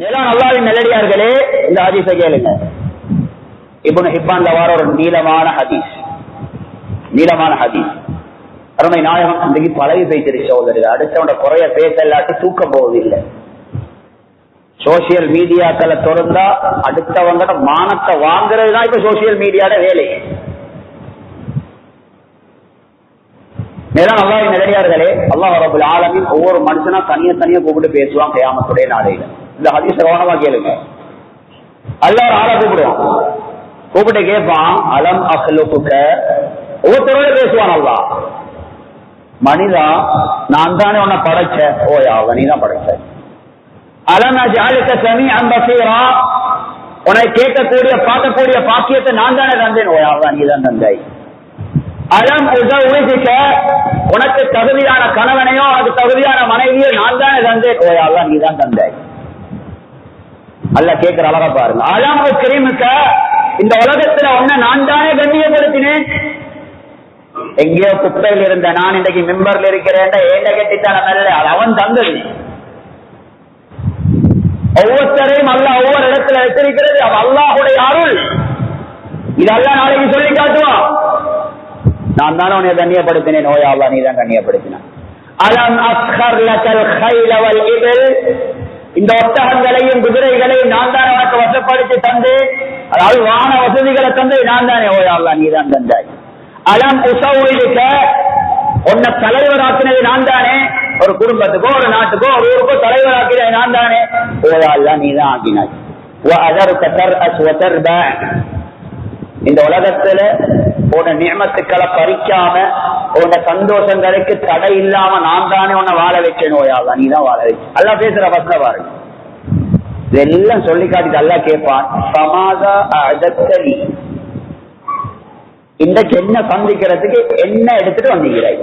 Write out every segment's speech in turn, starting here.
மேலும் அல்லாவின் நல்லடியார்களே இந்த ஹதீஸை கேளுங்க. இப்னு ஹிப்பான்ல வார ஒரு நீளமான ஹதீஸ். நீளமான ஹதீஸ். அருமை நாயகம் அன்றைக்கு பழகி பேசிரு சோதரி அடுத்தவன குறைய பேச இல்லாட்டி தூக்கம் போவதில்லை. சோசியல் மீடியாக்களை திறந்தா அடுத்தவங்கட மானத்தை வாங்குறது தான் இப்ப சோசியல் மீடியாட வேலை. மேலும் அல்லாவின் நிலையார்களே அல்லாஹ் ரபுல் ஆலமின் ஒவ்வொரு மனுஷனா தனியா தனியா கூப்பிட்டு பேசுவான் கையாமத்துடைய நாளையில. இந்த ஹதீச கவனமா கேளுங்க. அல்லாஹ் ஆளை கூப்பிடுவான். கூப்பிட்டு கேட்பான் அலம் அஹ்லுக்குக்க? ஒவ்வொருத்தரோட பேசுவான் அல்லா மனிதா நான் தானே உன்னை படைச்ச ஓயா நீ தான் படைச்ச. அலம் ஜாலிக்க சமி சீரா உன்னை கேட்கக்கூடிய பார்க்கக்கூடிய பாக்கியத்தை நான் தானே தந்தேன். ஓயா நீ தான் தந்தாய். அலம் உதவிக்க உனக்கு தகுதியான கணவனையோ அது தகுதியான மனைவியோ நான் தானே தந்தேன். ஓயா நீ தான் தந்தாய். அல்ல கேட்கிற அழகா பாருங்க. அலம் கிரீமுக்க இந்த உலகத்துல ஒன்ன நான் தானே கண்ணியப்படுத்தினேன். எங்கேயோ குப்பையில் இருந்த நான் இன்னைக்கு மெம்பர்ல இருக்கிறேன் ஏண்ட கட்டித்தான நல்ல அவன் தந்தது ஒவ்வொருத்தரையும் அல்ல ஒவ்வொரு இடத்துல வச்சிருக்கிறது அல்லாஹுடைய அருள். இதெல்லாம் நாளைக்கு சொல்லி காட்டுவான். நான் தானே உன்னை கண்ணியப்படுத்தினேன். நோயாவா அல்லா நீ தான் கண்ணியப்படுத்தினான் அலம் அஸ்கர் லக்கல் ஹைலவல் வல் இந்த ஒட்டகங்களையும் குதிரைகளையும் நான் தான் அவனுக்கு வசப்படுத்தி தந்து அதாவது வான வசதிகளை தந்தை நான் தானே. ஓயாளா நீ தான் தந்தாய். அலம் உசவுக்க உன்னை தலைவராக்கினது நான் தானே. ஒரு குடும்பத்துக்கோ ஒரு நாட்டுக்கோ ஒரு ஊருக்கோ தலைவராக்கினது நான் தானே. ஓயாளா நீ தான் ஆக்கினாய். இந்த உலகத்துல உன நியமத்துக்களை பறிக்காம சந்தோஷம் சந்தோஷங்களுக்கு தடை இல்லாம நான் தானே உன்னை வாழ வைக்க நோயாவா நீ தான் வாழ வைக்க அல்லா பேசுற பஸ்ல பாருங்க. இதெல்லாம் சொல்லி காட்டிட்டு அல்லா கேட்பான் சமாதா அஜத்தலி இன்றைக்கு என்ன சந்திக்கிறதுக்கு என்ன எடுத்துட்டு வந்தீங்கிறாய்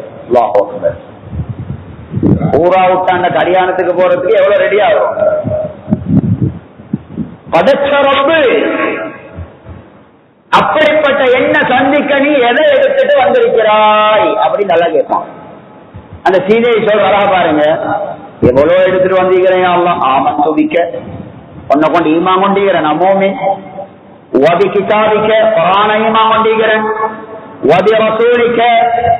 ஊரா விட்டாண்ட கல்யாணத்துக்கு போறதுக்கு எவ்வளவு ரெடி ஆகும் படைச்ச ரப்பு. என்ன சந்திக்க நீ எதை எடுத்துட்டு வந்திருக்கிறாய்? அப்படின்னு நல்லா கேட்பான். அந்த சீதையை சொல்ற பாருங்க. எவ்வளவு எடுத்துட்டு வந்திருக்கிறேன் ஆமாம் ஆமன் துதிக்க. உன்னை கொண்டு ஈமா கொண்டிருக்கிறேன் நம்மோமே வதி கிதாபிக்க புராண ஈமா கொண்டீங்கிறேன் வதி ரசூலிக்க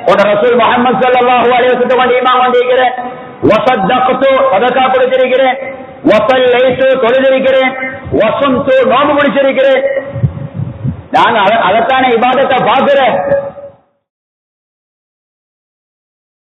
உட ரசூல் முகமது சல்லாஹு அலைவசத்தை கொண்டு ஈமா கொண்டீங்கிறேன் வசத்தகத்து சதக்கா கொடுத்திருக்கிறேன். தொழுதிருக்கிறேன். வசந்து நோம்பு முடிச்சிருக்கிறேன். நான் அதத்தான இபாதத்தை பார்க்கிறேன்.